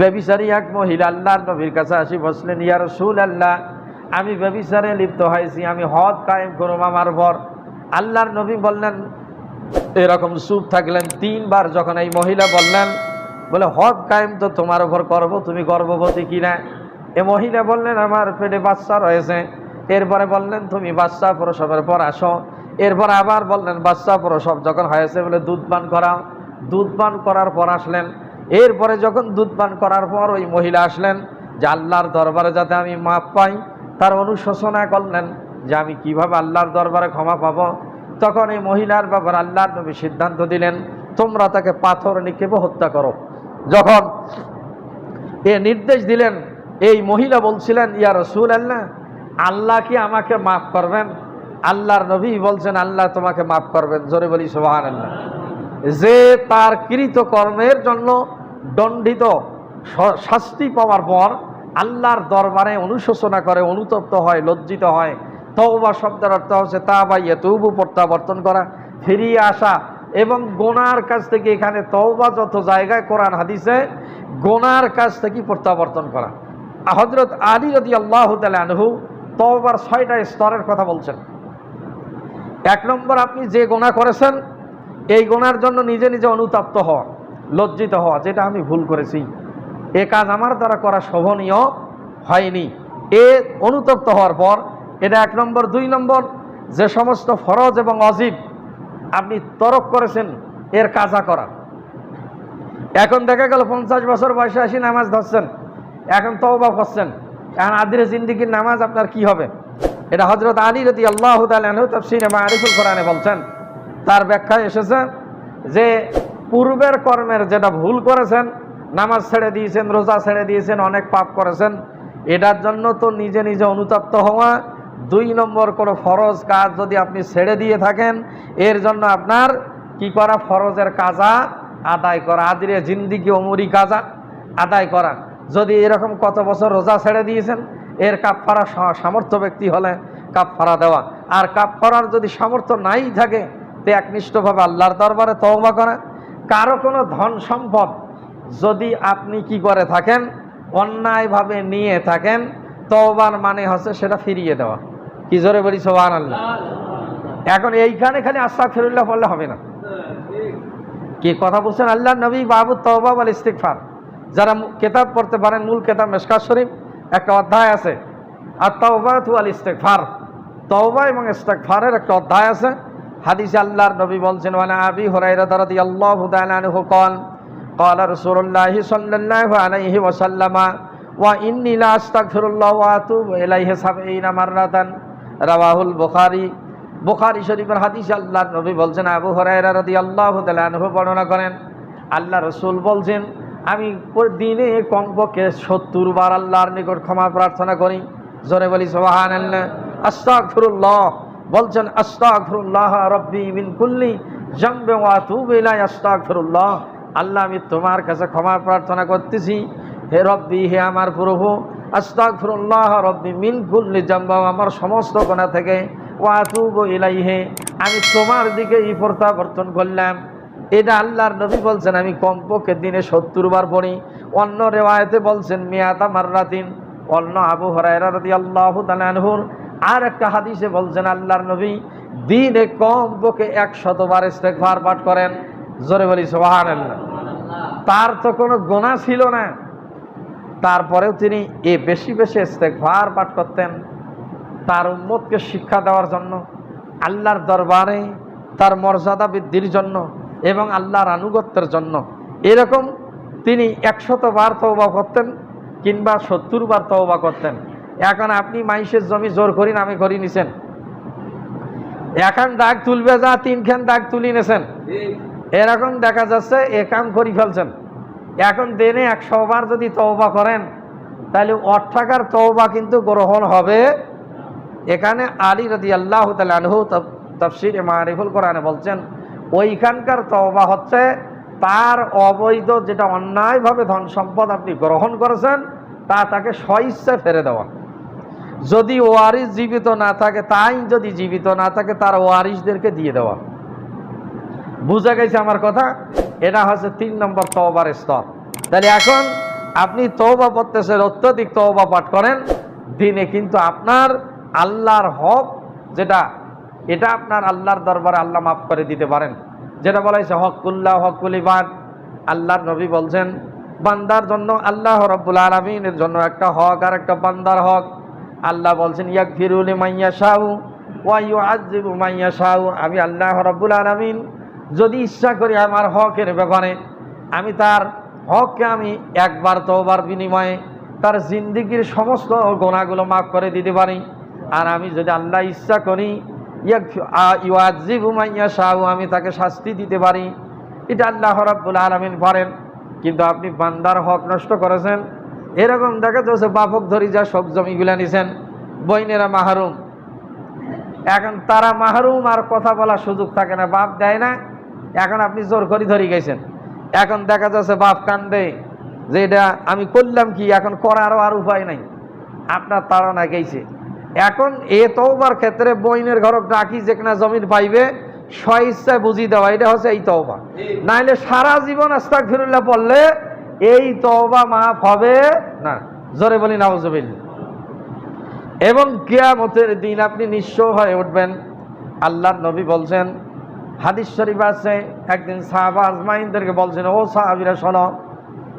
বেবিচারী এক মহিলা আল্লাহর নবীর কাছে আসি, বসলেন, ইয়া রসুল আল্লাহ আমি বেবিচারে লিপ্ত হয়েছি, আমি হদ কায়েম করুম আমার পর আল্লাহর নবী বললেন, এরকম চুপ থাকলেন তিনবার, যখন এই মহিলা বললেন, বলে, হদ কায়েম তো তোমার ওপর করব, তুমি গর্ভবতী কিনা? এ মহিলা বললেন, আমার পেটে বাচ্চা রয়েছে। এরপরে বললেন, তুমি বাচ্চা প্রসবের পর আসো। এরপর আবার বললেন, বাচ্চা প্রসব যখন হয়েছে, বলে, দুধ পান করাও। দুধ পান করার পর আসলেন এরপরে যখন দুধ পান করার পর ওই মহিলা আসলেন যে আল্লাহর দরবারে যাতে আমি মাপ পাই, তার অনুশোচনা করলেন যে আমি কীভাবে আল্লাহর দরবারে ক্ষমা পাবো। তখন এই মহিলার ব্যাপারে আল্লাহর নবী সিদ্ধান্ত দিলেন, তোমরা তাকে পাথর নিক্ষেপে হত্যা করো। যখন এ নির্দেশ দিলেন, এই মহিলা বলছিলেন, ইয়া রসুল আল্লাহ আল্লাহ কি আমাকে মাফ করবেন? আল্লাহর নবী বলছেন, আল্লাহ তোমাকে মাফ করবেন। জোরে বলি সোহান আল্লাহ যে তার কৃত কর্মের জন্য দণ্ডিত শাস্তি পাওয়ার পর আল্লাহর দরবারে অনুশোচনা করে, অনুতপ্ত হয়, লজ্জিত হয়। তওবা শব্দের অর্থ হচ্ছে তা বা ইয়েতুবু, প্রত্যাবর্তন করা, ফিরিয়ে আসা এবং গোনার কাছ থেকে এখানে তওবা যত জায়গায় কোরআন হাদিসে, গোনার কাছ থেকে প্রত্যাবর্তন করা। হজরত আলী রদি আল্লাহ আনহু তওবার ছয়টা স্তরের কথা বলছেন। এক নম্বর, আপনি যে গোনা করেছেন এই গোনার জন্য নিজে নিজে অনুতাপ্ত হওয়া, লজ্জিত হওয়া, যেটা আমি ভুল করেছি। এ কাজ আমার দ্বারা করা শোভনীয় হয়নি। এ অনুতপ্ত হওয়ার পর, এটা এক নম্বর। দুই নম্বর, যে সমস্ত ফরজ এবং অজীব আপনি তরক করেছেন, এর কাজা করা। এখন দেখা গেল পঞ্চাশ বছর বয়সে আসি নামাজ ধরছেন, এখন তওবা করছেন। এখন আদিরে জিন্দিগির নামাজ আপনার কি হবে? এটা হজরত আলী রদি আল্লাহ তফসির আরিফুল কোরআনে বলছেন তার ব্যাখ্যায় এসেছে যে পূর্বের কর্মের যেটা ভুল করেছেন, নামাজ ছেড়ে দিয়েছেন, রোজা ছেড়ে দিয়েছেন, অনেক পাপ করেছেন, এটার জন্য তো নিজে নিজে অনুতপ্ত হওয়া দুই নম্বর কোনো ফরজ কাজ যদি আপনি ছেড়ে দিয়ে থাকেন, এর জন্য আপনার কি করা? ফরজের কাজা আদায় করা, আদিরে জিন্দিগি অমরি কাজা আদায় করা। যদি এরকম কত বছর রোজা ছেড়ে দিয়েছেন, এর কাপফারা সা- সামর্থ্য ব্যক্তি হলে কাপ কাপফারা দেওয়া। আর কাপ কাপফারার যদি সামর্থ্য নাই থাকে তে একনিষ্ঠভাবে আল্লাহর দরবারে তওবা করা কারও কোনো ধন সম্পদ যদি আপনি কি করে থাকেন, অন্যায়ভাবে নিয়ে থাকেন, তওবার মানে হচ্ছে সেটা ফিরিয়ে দেওয়া। কি জোরে বলি সোহান আল্লাহ এখন এইখানে খালি আস্তা ফিরুল্লাহ বললে হবে না। কি কথা বলছেন? আল্লাহ নবী বাবু তওবা আল ইস্তিকফার যারা কেতাব পড়তে পারেন, মূল কেতাব মেশকাত শরীফ, একটা অধ্যায় আছে। আর তওবা তু আল ইস্তেকফার তওবা এবং ইস্তেকফারের একটা অধ্যায় আছে। হাদিসে আল্লাহর নবী বলছেন ওয়ালা আবি হুরাইরা রাদিয়াল্লাহু তাআলা আনহু قال قال رسول الله صلى الله عليه وسلم واني لا استغفر الله واتوب اليه 70 مرة رواه البخاري বুখারী শরীফের হাদিসে আল্লাহর নবী বলছেন আবু হুরায়রা রাদিয়াল্লাহু তাআলা আনহু বর্ণনা করেন আল্লাহ রসুল বলছেন আমি প- দিনে কমপক্ষে সত্তর বার আল্লাহর নিকট ক্ষমা প্রার্থনা করি জোরে বলি সোহান আস্তাগফিরুল্লাহ বলছেন মিন কুল্লি ইলাই আল্লাহ, আমি তোমার কাছে ক্ষমা প্রার্থনা করতেছি। হে রব্বি, হে আমার প্রভু, আস্তাগফিরুল্লাহ রব্বি মিন কুল্লি জামবা আমার সমস্ত গোনা থেকে ওয়া তুবু ইলাইহে। আমি তোমার দিকে ই প্রত্যাবর্তন করলাম। এটা আল্লাহর নবী বলছেন, আমি কমপক্ষে দিনে সত্তর বার পড়ি। অন্য রেওয়ায়তে বলছেন মিয়াতা মাররাতিন। অন্য আবু হরাইরা রাদি আল্লাহ তালানহুর আর একটা হাদিসে বলছেন, আল্লাহর নবী দিনে কমপক্ষে একশতবার ইস্তেকভার পাঠ করেন। জোরে বলি সোহান তার তো কোনো গোনা ছিল না। তারপরেও তিনি এ বেশি বেশি ইস্তেকভার পাঠ করতেন। তার উম্মতকে শিক্ষা দেওয়ার জন্য, আল্লাহর দরবারে তার মর্যাদা বৃদ্ধির জন্য এবং আল্লাহর আনুগত্যের জন্য এরকম তিনি একশত বার তওবা করতেন কিংবা সত্তর বার তওবা করতেন। এখন আপনি মাইসের জমি জোর করি নামে করি নিছেন। এখন দাগ তুলবে যা, তিনখান দাগ তুলি নেছেন। এরকম দেখা যাচ্ছে এ কাম করি ফেলছেন। এখন দিনে একশো বার যদি তওবা করেন, তাহলে অর্থাকার তওবা কিন্তু গ্রহণ হবে। এখানে আলী রদি আল্লাহ আনহু তফসির মারিফুল কোরআনে বলছেন, ওইখানকার তওবা হচ্ছে তার অবৈধ যেটা অন্যায়ভাবে ধন সম্পদ আপনি গ্রহণ করেছেন, তা তাকে স্বইচ্ছা ফেরে দেওয়া। যদি ওয়ারিস জীবিত না থাকে, তাই যদি জীবিত না থাকে, তার ওয়ারিসদেরকে দিয়ে দেওয়া। বুঝা গেছে আমার কথা? এটা হচ্ছে তিন নম্বর তওবার স্তর। তাহলে এখন আপনি তওবা পড়তেছেন, অত্যধিক তওবা পাঠ করেন, দিনে কিন্তু আপনার আল্লাহর হক যেটা, এটা আপনার আল্লাহর দরবারে আল্লাহ মাফ করে দিতে পারেন। যেটা বলা হয়েছে, হকুল্লাহ হকুল ইবাদ। আল্লাহর নবী বলছেন, বান্দার জন্য আল্লাহ রব্বুল আলমিনের জন্য একটা হক আর একটা বান্দার হক। আল্লাহ বলছেন ইয়াক ফিরুল মাইয়া শাহু ওয়াইউ আজিবু মাইয়া শাহু আমি আল্লাহ রব্বুল আলমিন, যদি ইচ্ছা করি আমার হকের ব্যাপারে, আমি তার হককে আমি একবার তোবার বিনিময়ে তার জিন্দিগির সমস্ত গোনাগুলো মাফ করে দিতে পারি। আর আমি যদি আল্লাহ ইচ্ছা করি ইউআজিবু মাইয়া শাহু আমি তাকে শাস্তি দিতে পারি। এটা আল্লাহ রব্বুল আলমিন পারেন। কিন্তু আপনি বান্দার হক নষ্ট করেছেন। এরকম দেখা যাচ্ছে বাপক ধরি যা সব জমিগুলা নিছেন বইনেরা মাহরুম। এখন তারা মাহরুম আর কথা বলার সুযোগ থাকে না বাপ দেয় না এখন আপনি জোর করে ধরি গেছেন। এখন দেখা যাচ্ছে বাপ কান্দে যে এটা আমি করলাম কি এখন করারও আর উপায় নাই। আপনার তাড়না গেছে এখন এ তওবার ক্ষেত্রে বইনের ঘর ডাকি যেখানে জমির পাইবে স্ব ইচ্ছায় বুঝিয়ে দেওয়া এটা হচ্ছে এই তওবা। নাইলে সারা জীবন আস্তাক ফিরুল্লাহ পড়লে এই তওবা মাফ হবে না। জোরে বলি, নাউজুবিল্লাহ। এবং কিয়ামতের দিন আপনি নিঃস্ব হয়ে উঠবেন। আল্লাহর নবী বলছেন, হাদিস শরীফ আছে, একদিন সাহাবা আজমাইনদেরকে বলছেন, ও সাহাবিরা, শোনো,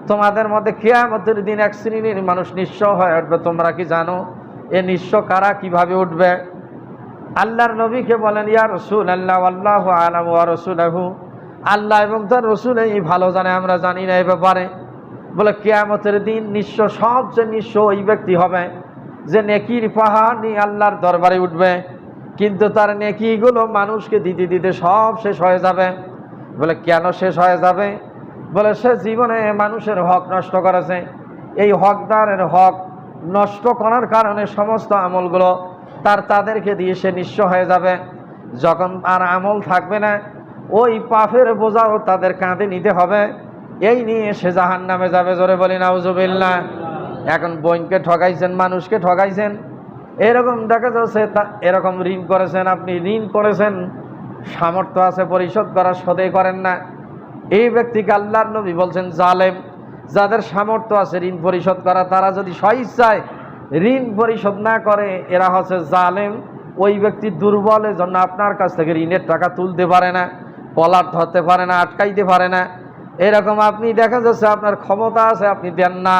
তোমাদের মধ্যে কিয়ামতের দিন এক শ্রেণির মানুষ নিঃস্ব হয়ে উঠবে। তোমরা কি জানো, এ নিঃস্ব কারা কীভাবে উঠবে? আল্লাহর নবীকে বলেন, ইয়া রসুল আল্লাহ আল্লাহ আলাম ওয়া রসুলাহু। আল্লাহ এবং তার রসুল এই ভালো জানে, আমরা জানি না এই ব্যাপারে। বলে, কেয়ামতের দিন নিঃস্ব সবচেয়ে নিঃস্ব ওই ব্যক্তি হবে, যে নেকির পাহাড় নিয়ে আল্লাহর দরবারে উঠবে। কিন্তু তার নেকিগুলো মানুষকে দিতে দিতে সব শেষ হয়ে যাবে। বলে, কেন শেষ হয়ে যাবে? বলে, সে জীবনে মানুষের হক নষ্ট করেছে। এই হকদারের হক নষ্ট করার কারণে সমস্ত আমলগুলো তার তাদেরকে দিয়ে সে নিঃস্ব হয়ে যাবে। যখন আর আমল থাকবে না, ওই পাফের বোঝাও তাদের কাঁধে নিতে হবে। এই নিয়ে সে জাহান নামে যাবে, জোরে বলি নাউজুবিল্লাহ। এখন বোনকে ঠকাইছেন মানুষকে ঠকাইছেন এরকম দেখা যাচ্ছে এরকম ঋণ করেছেন আপনি, ঋণ করেছেন। সামর্থ্য আছে, পরিশোধ করার সদে করেন না। এই ব্যক্তিকে আল্লাহর নবী বলছেন, জালেম। যাদের সামর্থ্য আছে ঋণ পরিশোধ করা, তারা যদি স্বইচ্ছায় ঋণ পরিশোধ না করে, এরা হচ্ছে জালেম। ওই ব্যক্তি দুর্বলের জন্য আপনার কাছ থেকে ঋণের টাকা তুলতে পারে না কলার ধরতে পারে না, আটকাইতে পারে না। এরকম আপনি দেখা যাচ্ছে আপনার ক্ষমতা আছে, আপনি দেন না।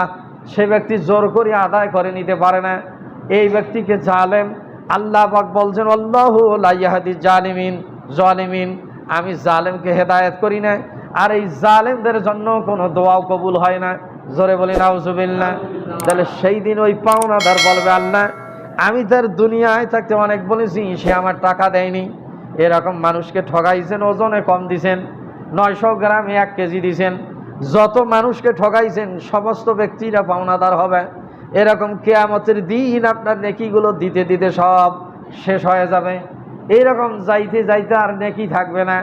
সে ব্যক্তি জোর করে আদায় করে নিতে পারে না। এই ব্যক্তিকে জালেম। আল্লাহ পাক বলছেন, আল্লাহ লাইয়াহাদি জালিমিন। জালিমিন, আমি জালেমকে হেদায়েত করি না আর এই জালেমদের জন্য কোনো দোয়াও কবুল হয় না। জোরে বলি নাউজুবিল্লাহ। তাহলে সেই দিন ওই পাওনাদার বলবে, আল্লাহ, আমি তার দুনিয়ায় থাকতে অনেক বলেছি, সে আমার টাকা দেয়নি। এরকম মানুষকে ঠগাইছেন, ওজনে কম দিছেন। নয়শো গ্রাম এক কেজি দিছেন। যত মানুষকে ঠকাইছেন সমস্ত ব্যক্তিরা পাওনাদার হবে। এরকম কেয়ামতের দিন আপনার নেকিগুলো দিতে দিতে সব শেষ হয়ে যাবে। এরকম যাইতে যাইতে আর নেকি থাকবে না।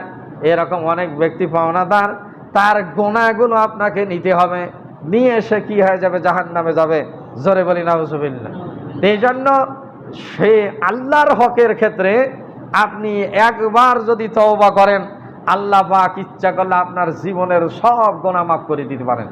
এরকম অনেক ব্যক্তি পাওনাদার, তার গোনাগুলো আপনাকে নিতে হবে। নিয়ে এসে কি হয়ে যাবে? জাহান নামে যাবে। জোরে বলি, নাউজুবিল্লাহ। এই জন্য সে আল্লাহর হকের ক্ষেত্রে আপনি একবার যদি তওবা করেন আল্লাহ পাক ইচ্ছা করলে আপনার জীবনের সব গোনা মাফ করে দিতে পারেন।